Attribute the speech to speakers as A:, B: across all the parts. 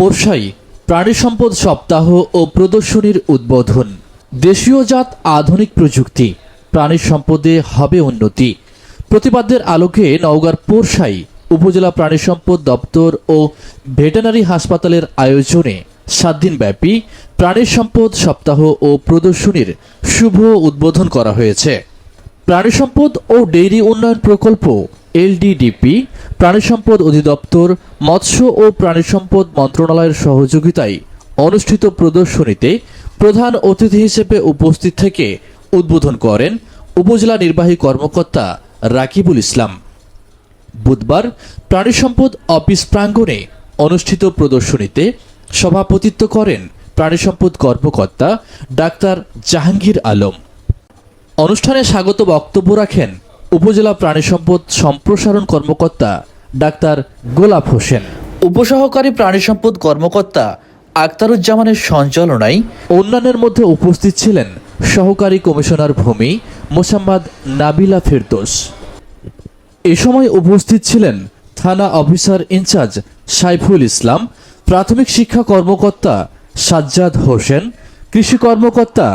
A: পোরশাই, প্রাণী সম্পদ সপ্তাহ ও প্রদর্শনীর উদ্বোধন। দেশীয় জাত আধুনিক প্রযুক্তি, প্রাণী সম্পদে হবে উন্নতি। প্রতিবাদের আলোকে নওগাঁর পোরশাই, উপজেলা প্রাণী সম্পদ দপ্তর ও ভেটেনারি হাসপাতালের আয়োজনে সাত দিনব্যাপী প্রাণী সম্পদ সপ্তাহ ও প্রদর্শনীর শুভ উদ্বোধন করা হয়েছে। প্রাণী সম্পদ ও ডেইরি উন্নয়ন প্রকল্প, এলডিডিপি প্রাণী সম্পদ অধিদপ্তর, মৎস্য ও প্রাণী সম্পদ মন্ত্রণালয়ের সহযোগিতায় অনুষ্ঠিত প্রদর্শনীতে প্রধান অতিথি হিসেবে উপস্থিত থেকে উদ্বোধন করেন উপজেলা নির্বাহী কর্মকর্তা রাকিবুল ইসলাম। বুধবার প্রাণী সম্পদ অফিস প্রাঙ্গণে অনুষ্ঠিত প্রদর্শনীতে সভাপতিত্ব করেন প্রাণী সম্পদ কর্মকর্তা ডাক্তার জাহাঙ্গীর আলম। অনুষ্ঠানে স্বাগত বক্তব্য রাখেন উপজেলা প্রাণী সম্পদ সম্প্রসারণ কর্মকর্তা ডাক্তার গোলাপ হোসেন। উপসহকারী প্রাণী সম্পদ কর্মকর্তা আক্তারুজ্জামানের সঞ্চালনায় অন্যান্যের মধ্যে উপস্থিত ছিলেন সহকারী কমিশনার ভূমি মোসাম্মদ নাবিলা ফেরদোস। এ সময় উপস্থিত ছিলেন থানা অফিসার ইনচার্জ সাইফুল ইসলাম প্রাথমিক শিক্ষা কর্মকর্তা সাজ্জাদ হোসেন কৃষি কর্মকর্তা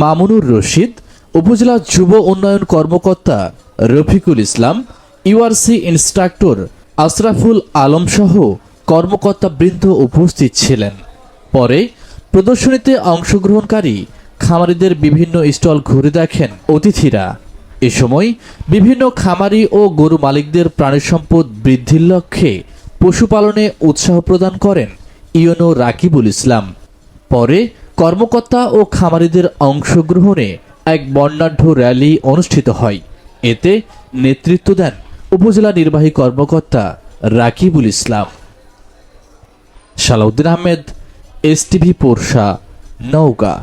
A: মামুনুর রশিদ উপজেলা যুব উন্নয়ন কর্মকর্তা রফিকুল ইসলাম ইউআরসি ইনস্ট্রাক্টর আশরাফুল আলম সহ কর্মকর্তা বৃন্দ উপস্থিত ছিলেন। পরে প্রদর্শনীতে অংশগ্রহণকারী খামারিদের বিভিন্ন স্টল ঘুরে দেখেন অতিথিরা। এ সময় বিভিন্ন খামারি ও গরু মালিকদের প্রাণী সম্পদ বৃদ্ধির লক্ষ্যে পশুপালনে উৎসাহ প্রদান করেন ইয়নো রাকিবুল ইসলাম। পরে কর্মকর্তা ও খামারিদের অংশগ্রহণে এক বর্ণাঢ্য র্যালি অনুষ্ঠিত হয়। এতে নেতৃত্ব দেন উপজেলা নির্বাহী কর্মকর্তা রাকিবুল ইসলাম। Salauddin Ahmed S TV Porsha Naogaon.